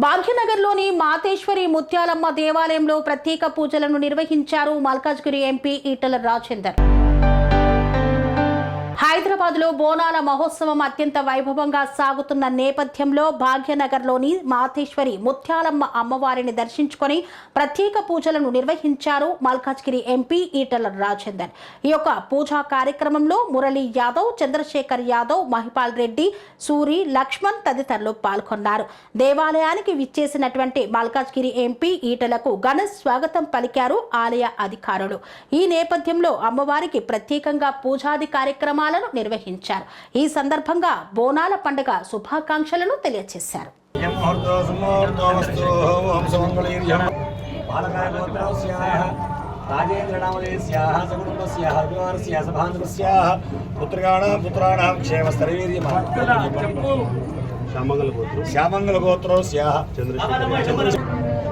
భాగ్యనగర్లోని మాతేశ్వరి ముత్యాలమ్మ దేవాలయంలో ప్రత్యేక పూజలను నిర్వహించారు మల్కాజ్గిరి ఎంపీ ఈటల రాజేందర్. హైదరాబాద్లో బోనాల మహోత్సవం అత్యంత వైభవంగా సాగుతున్న నేపథ్యంలో భాగ్యనగర్లోని మాతేశ్వరి ముత్యాలమ్మ అమ్మవారిని దర్శించుకొని ప్రత్యేక పూజలను నిర్వహించారు మల్కాజ్గిరి ఎంపీ ఈటల రాజేందర్. ఈ యొక్క పూజా కార్యక్రమంలో మురళీ యాదవ్ చంద్రశేఖర్ యాదవ్ మహిపాల్ రెడ్డి సూరి లక్ష్మణ్ తదితరులు పాల్గొన్నారు. దేవాలయానికి విచ్చేసినటువంటి మల్కాజ్గిరి ఎంపీ ఈటలకు ఘన స్వాగతం పలికారు ఆలయ అధికారులు. ఈ నేపథ్యంలో అమ్మవారికి ప్రత్యేకంగా పూజాది కార్యక్రమాలను నిర్వహించారు. ఈ సందర్భంగా బోనాల పండుగ శుభాకాంక్షలను తెలియజేశారు రాజేంద్రనామలేస్యాः సకుటుంబస్యాः అభిమానస్యాः సభాంతరస్యాः పుత్రగాణాం పుత్రాణాం క్షేమస్తరైర్యమः